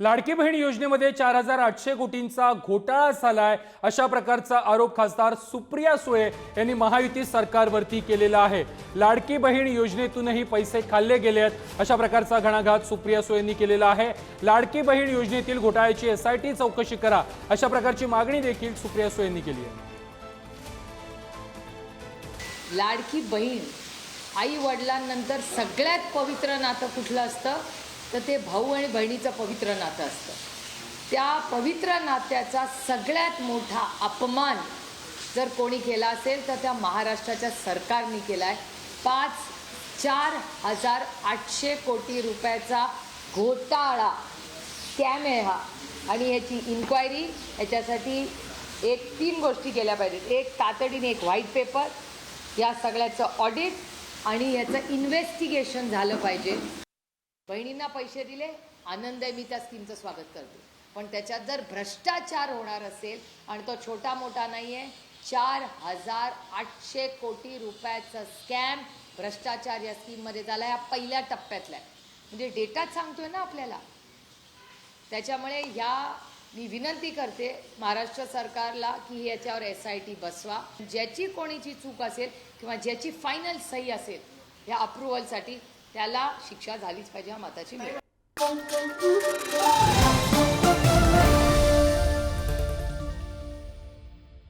लाडकी बहीण योजनेमध्ये चार हजार आठशे कोटींचा घोटाळा झालाय अशा प्रकारचा आरोप खासदार सुप्रिया सुळे यांनी महायुती सरकारवरती केलेला आहे. लाडकी बहीण योजनेतूनही पैसे खाल्ले गेले आहेत अशा प्रकारचा घणाघात सुप्रिया सुळे यांनी केलेला आहे. लाडकी बहीण योजनेतील घोटाळ्याची एसआयटी चौकशी करा अशा प्रकारची मागणी देखील सुप्रिया सुळे यांनी केली आहे. लाडकी बहीण आई वडिलांनंतर सगळ्यात पवित्र नातं कुठलं असतं? तर ते भाऊ आणि बहिणीचं पवित्र नातं असतं. त्या पवित्र नात्याचा सगळ्यात मोठा अपमान जर कोणी केला असेल तर त्या महाराष्ट्राच्या सरकारने केला आहे पाच चार हजार आठशे कोटी रुपयाचा घोटाळा. कॅमे हा. आणि ह्याची इन्क्वायरी ह्याच्यासाठी एक तीन गोष्टी केल्या पाहिजेत. एक तातडीने एक व्हाईट पेपर या सगळ्याचं ऑडिट आणि याचं इन्व्हेस्टिगेशन झालं पाहिजे. बहिणींना पैसे दिले आनंद आहे मी त्या स्कीमचं स्वागत करते. पण त्याच्यात जर भ्रष्टाचार होणार असेल आणि तो छोटा मोठा नाही आहे चार हजार आठशे कोटी रुपयाचा स्कॅम भ्रष्टाचार या स्कीममध्ये झाला या पहिल्या टप्प्यातला आहे म्हणजे डेटाच सांगतोय ना आपल्याला? त्याच्यामुळे ह्या मी विनंती करते महाराष्ट्र सरकारला की याच्यावर एस आय टी बसवा. ज्याची कोणीची चूक असेल किंवा ज्याची फायनल सही असेल ह्या अप्रुव्हलसाठी त्याला शिक्षा झालीच पाहिजे हा मताची मिळेल